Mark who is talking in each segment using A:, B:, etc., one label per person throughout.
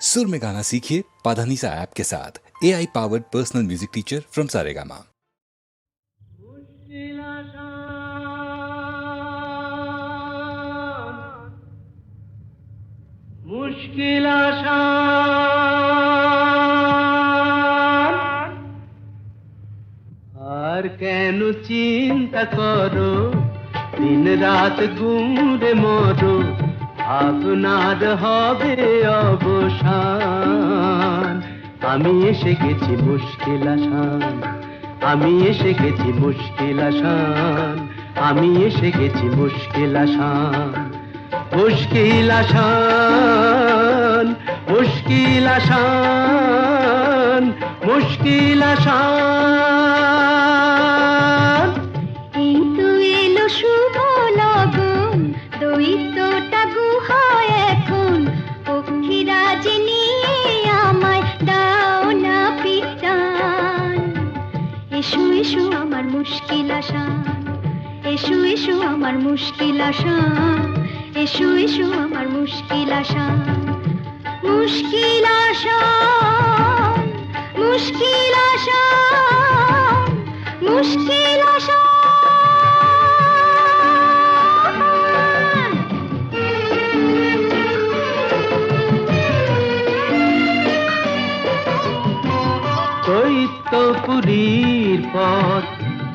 A: सुर में गाना सीखिए पाधानीसा ऐप के साथ A I powered personal music teacher from Saregama
B: মুশকিল আসান আর কেন চিন্তা করো দিন রাত গুমরে মরো আপনার হবে অবসান। আমি এসে গেছি মুশকিল আসান। আমি এসে গেছি মুশকিল আসান। আমি এসে গেছি মুশকিল আসান। মুশকিল আসান মুশকিল আসান মুশকিল আসান।
C: এসো এসো আমার মুশকিল আসান এসো এসো আমার মুশকিল আসান মুশকিল আসান মুশকিল আসান মুশকিল আসান
B: চৈত্যপুরীর পথ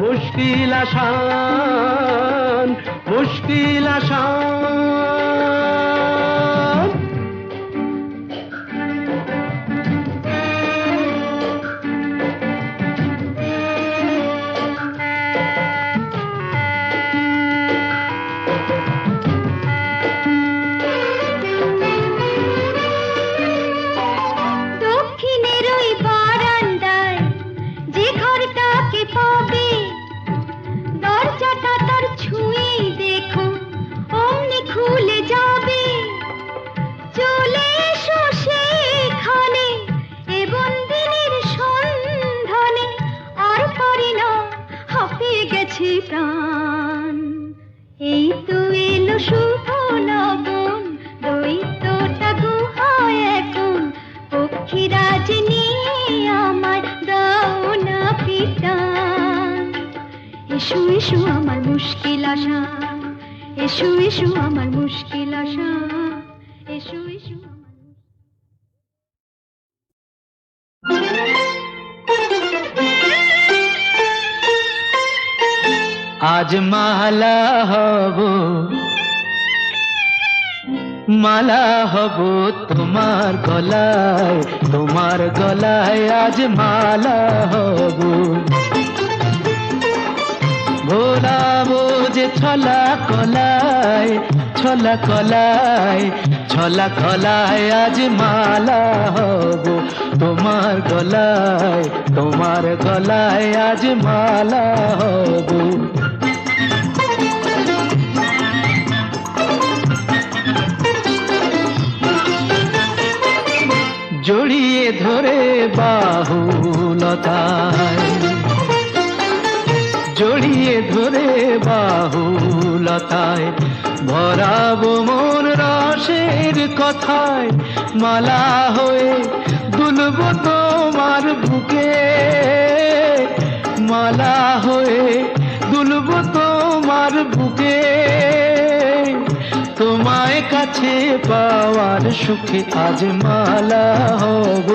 B: মুশকিল আসান মুশকিল আসান।
C: এসো এসো আমার মুশকিল আশা। এসো এসো আমার মুশকিল আশা। এসো এসো
B: আজ মালা হব মালা হব তোমার গলায় তোমার গলায় আজ মালা হব। ভোলাবো যে ছলা কলায় ছলা কলায় ছলা কলায় আজ মালা হব তোমার গলায় তোমার গলায় আজ মালা হব। জড়িয়ে ধরে বাহুলতায় ধরে বাহুলতায়, ভরাবো মন রসের কথায়, মালা হয়ে দুলব তোমার বুকে। মালা হয়ে দুলব তোমার বুকে। তোমায় কাছে পাওয়ার সুখে আজ মালা হব।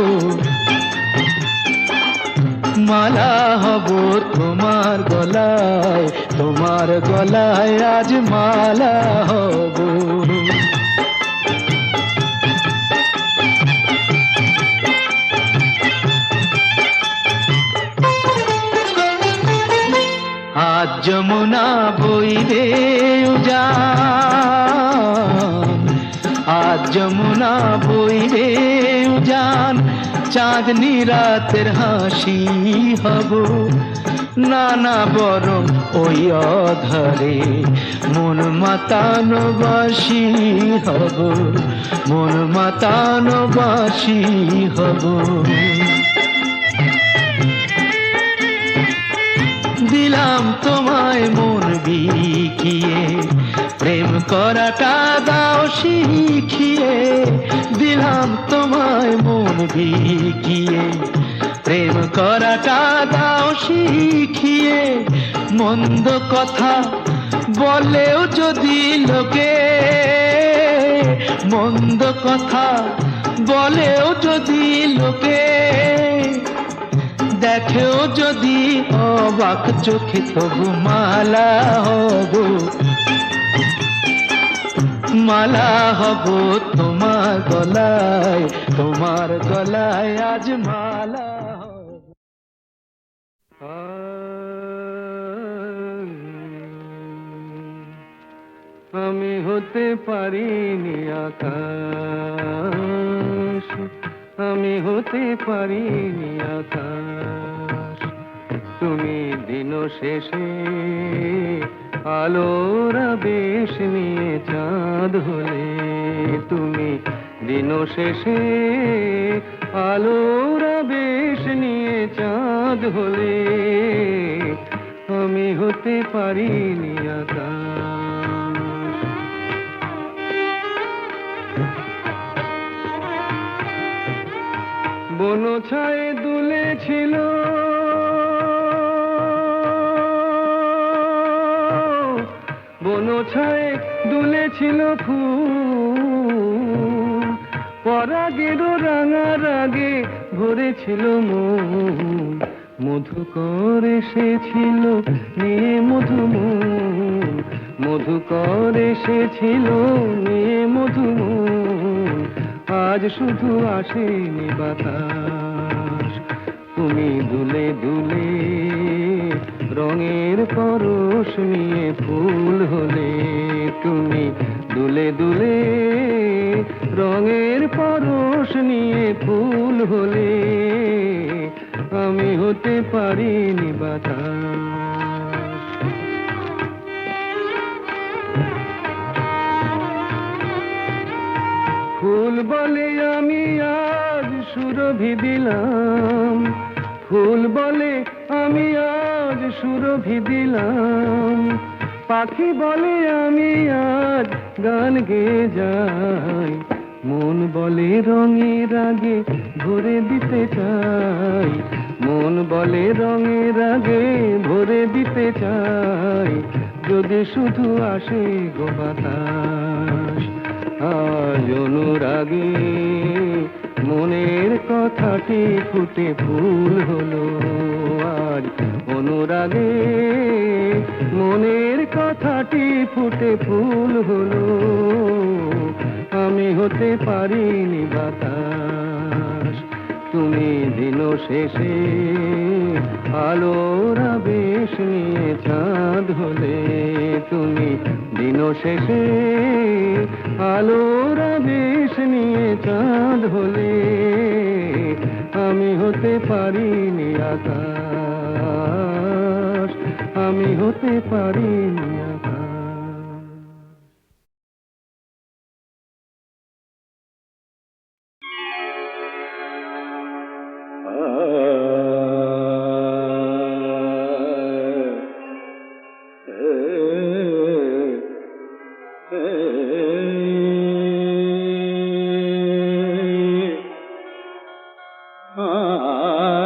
B: মালা হব তোমার গলায় তোমার গলায় আজ মালা হব। আজ যমুনা বইবে উজান, আজ যমুনা বইবে উজান
D: জান চাঁদনি রাতের হাসি হব। না না বরং ওই অধারে, মন মাতানো বাসি হব। মন মাতানো বাসি হব। দিলাম তোমায় মন বিকিয়ে প্রেম করাটা দাও শিখিয়ে, দিলাম তোমায় মন বিকিয়ে প্রেম করাটা দাও শিখিয়ে, মন্দ কথা বলেও যদি লোকে, মন্দ কথা বলেও যদি লোকে, দেখেও যদি অবাক চোখে তবু মালা হব। মালা হব তোমার গলায় তোমার গলায় আজ মালা আমি হতে পারিনি আকাশ, আমি হতে পারিনি আকাশ। তুমি দিন শেষে আলোর বেশ নিয়ে চাঁদ হলে তুমি দিন শেষে আলোর বেশ নিয়ে চাঁদ হলে আমি হতে পারিনি আকাশ। বনছায় দুলেছিল বনছায় দুলেছিল ফুল। পরাগের রাঙা রাগে ভরেছিল মন। মধুকর এসেছিল নিয়ে মধুমন মধুকর এসেছিল নিয়ে মধুমন আজ শুধু আসেনি বাতাস। তুমি দুলে দুলে রঙের পরশ নিয়ে ফুল হলে তুমি দুলে দুলে রঙের পরশ নিয়ে ফুল হলে আমি হতে পারিনি বাতাস। ফুল বলে আমি আজ সুরভি দিলাম। ফুল বলে আমি আজ সুরভি দিলাম। পাখি বলে আমি আজ গান গেয়ে যাই। মন বলে রঙের আগে ভরে দিতে চাই। মন বলে রঙের আগে ভরে দিতে চাই। যদি শুধু আসে গো বাতাস, আজ অনুরাগে মনের কথাটি ফুটে ভুল হলো আজ অনুরাগে। মনের কথাটি ফুটে ফুল হলো। আমি হতে পারিনি বাতাস। তুমি দিন শেষে, আলোর বেশ নিয়ে চাঁদ হলে। তুমি দিন শেষে, আলোর বেশ নিয়ে চাঁদ হলে। আমি হতে পারিনি আকাশ, আমি হতে পারিনি Ah.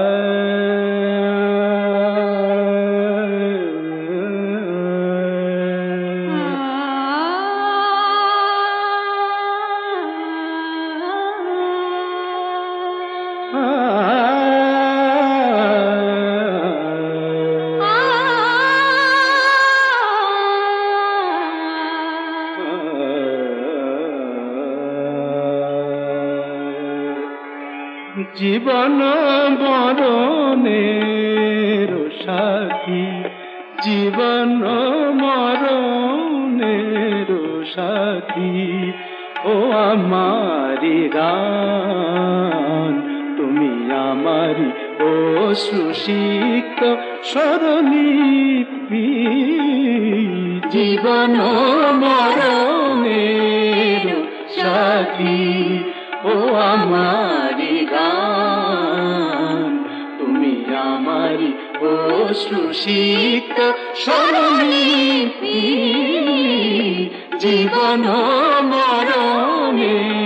E: অশ্রুসিক্ত স্বরলিপি জীবন মরণের সাথী ও আমারি গান। তুমি আমারি অশ্রুসিক্ত স্বরলিপি জীবন মরণের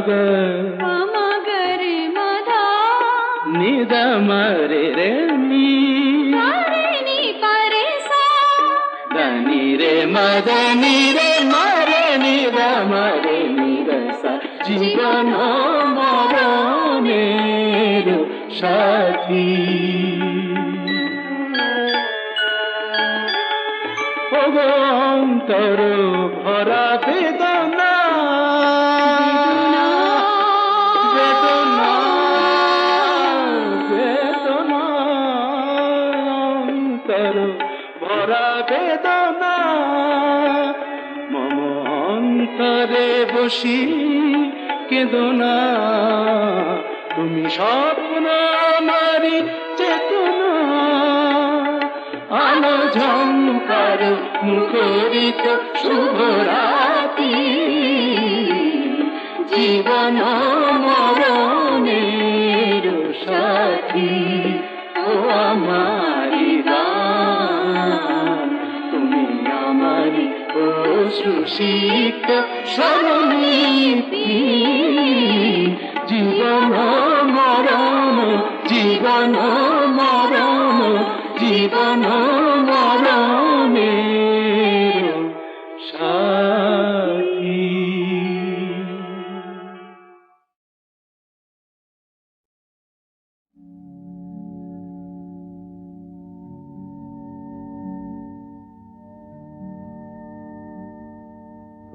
E: নির্গরে মগর
B: মগরে মদা
E: নিদমরে রে নি
B: নি পরে সা
E: దని রে মদনি রে মরে নিদমরে নিরস জীবন মরণের সাথী অন্তর বসি কেদনা তুমি স্বপ্ন মারি চেতনা। আলো ঝঙ্কার মুখরিত শুভ রাতি জীবন মরণের সাথী, ও আমারি তুমি আমারি অশ্রুসিক্ত স্বরলিপি ಮಾಡಿ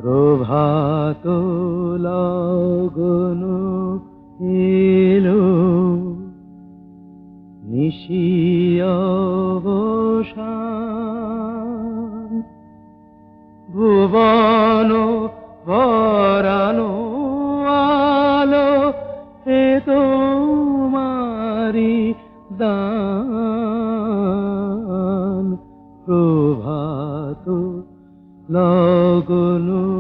E: প্রভাত লগন এলো। নিশিয়বসান ভুবন ভরানো আলো এ তোমারি দান। প্রভাত লগন এলো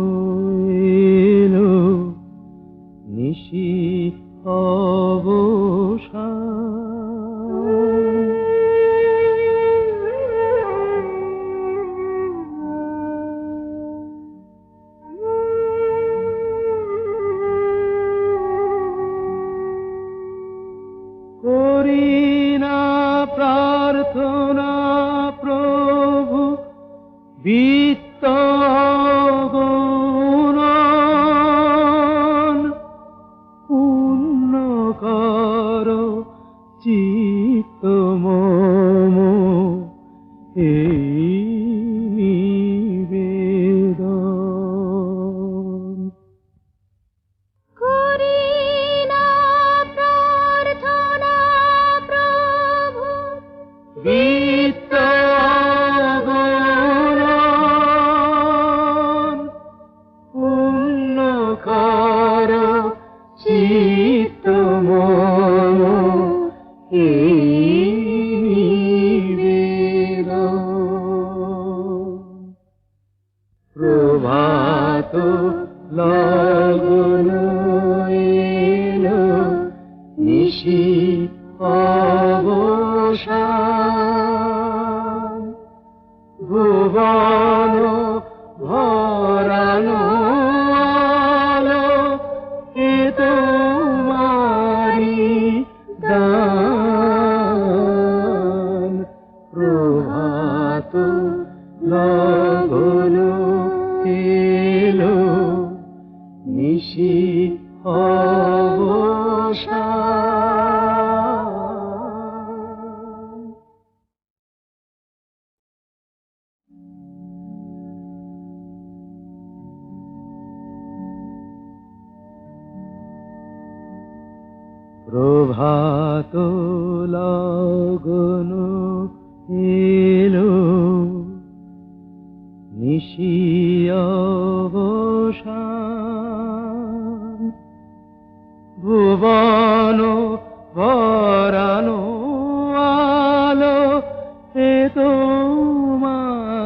E: Be প্রভাত
B: লগন এলো নিশি অবসান প্রভাত লগন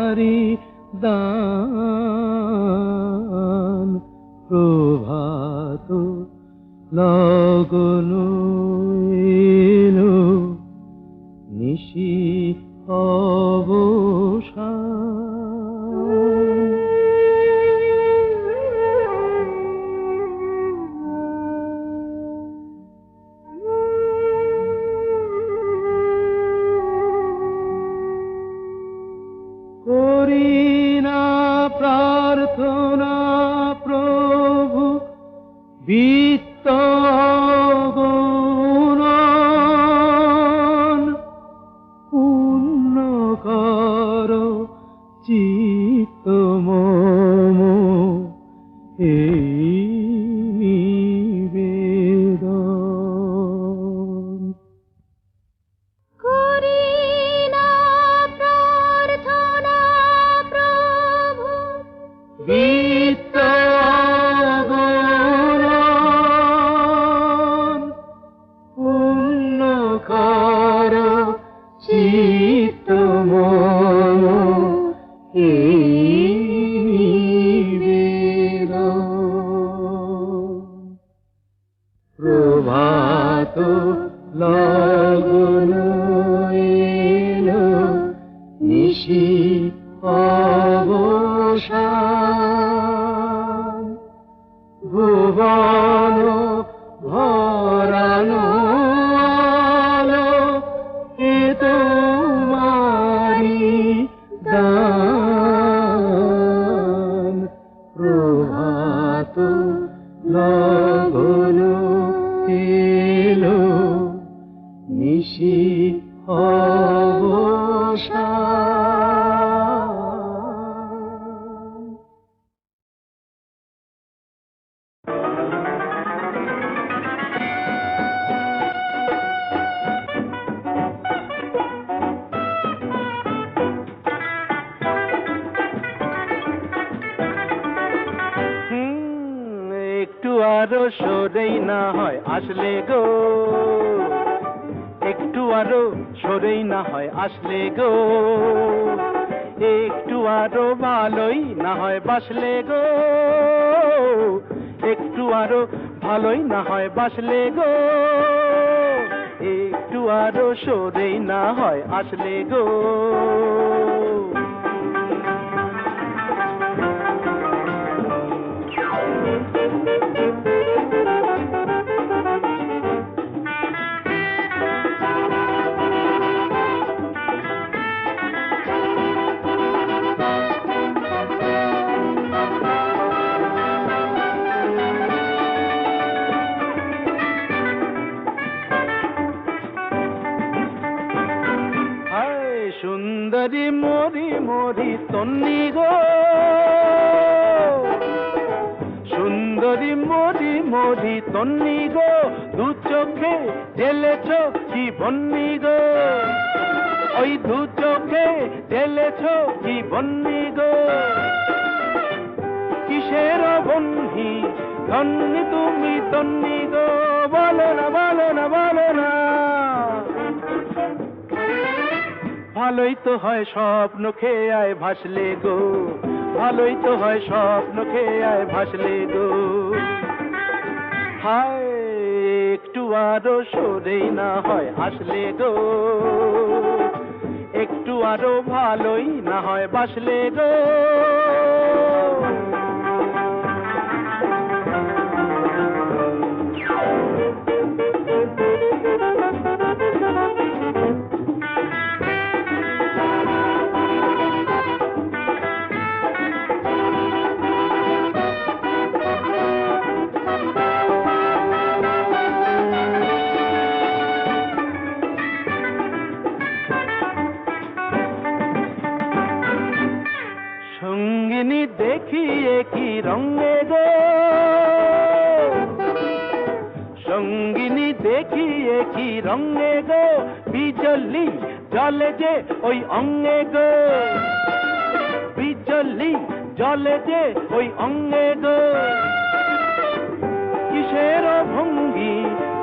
B: তোমারি দান প্রভাত লগন চিত্ত ভুবন একটু আরও সরেই না হয়, আসলে গো। একটু আরও সরেই না হয়, আসলে গো। একটু আরও ভালোই না হয়, বাসলে গো। একটু আরও ভালোই না হয়, বাসলে গো। একটু আরও সরেই না হয়, আসলে গো। সুন্দরী মরি মরি তন্নি গো। তন্নি গো, দু চোখে ঢেলেছ কি বন্নি গো। ওই দু চোখে ঢেলেছ কি বন্নি গো। কিসের বন্ধি ধন্যি তুমি তন্নি গো? বলো না বলো না বলো না। ভালোই তো হয় স্বপ্ন খেয়ে আয় ভাসলে গো। ভালোই তো হয় স্বপ্ন খেয়ে আয় ভাসলে গো। হায়, একটু আরও সরেই না হয় হাসলে গো। একটু আরও ভালোই না হয় বাসলে গো। দেখিয়ে কি রঙে গো? সঙ্গিনী দেখিয়ে কি রঙে গো? বিজলি জলে যে ওই অঙ্গে গো। বিজলি জলে যে ওই অঙ্গে গো। কিসের ভঙ্গি?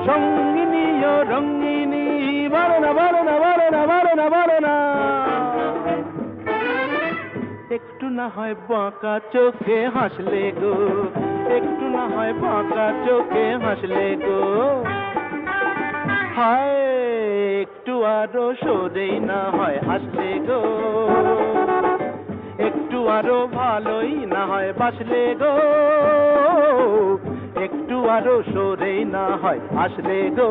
B: সঙ্গিনী ও রঙ্গিনী বলো না বলো না বলো না বলো না বলো না একটু না হয় বাঁকা চোখে হাসলে গো, একটু না হয় বাঁকা চোখে হাসলে গো। হায়, একটু আরও সরেই না হয় হাসলে গো। একটু আরও ভালোই না হয় বাসলে গো। একটু আরও সরেই না হয় আসলে গো।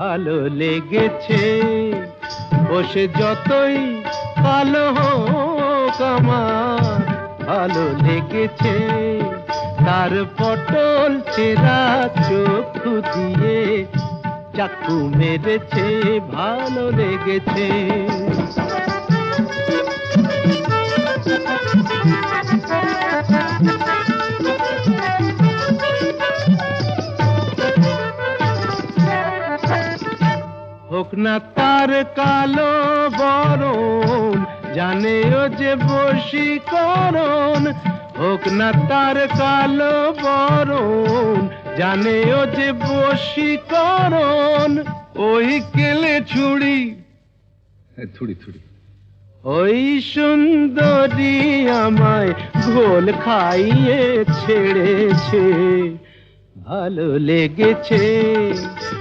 F: ভালো লেগেছে। বসে যতই ভালো হোক আমার, ভালো লেগেছে। তার পটল চেরা চোখ দিয়ে চাকু মেরেছে, ভালো লেগেছে। হোক না তার কালো বরণ জানে ও যে বসি বশীকরণ। হোক না তার কালো বরণ জানে ও যে বশীকরণ। ওই কেলে ছুড়ি থুড়ি থুড়ি ওই সুন্দরী আমায় ঘোল খাইয়ে ছেড়েছে। ভালো লেগেছে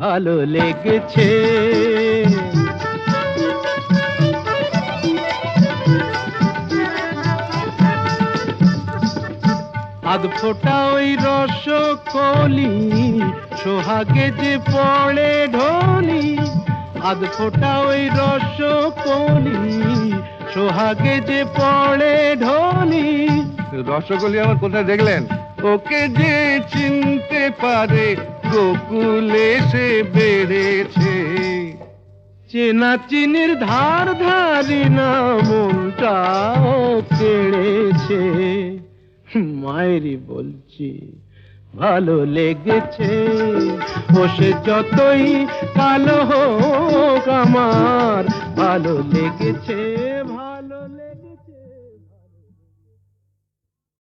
F: ভালো লেগেছে। আধ ফোটা ওই রস কলি সোহাগে যে পড়ে ঢলি। আধ ফোটা ওই রস কলি সোহাগে যে পড়ে ঢলি। রসগোল্লা আমার কোথায় দেখলেন? ওকে যে চিনতে পারে গোকুলে সে বেড়েছে। চেনা চিনির ধার ধারি না মনটাও কেড়েছে। মায়েরই বলছি, ভালো লেগেছে। বসে যতই কালো হোক আমার, ভালো লেগেছে।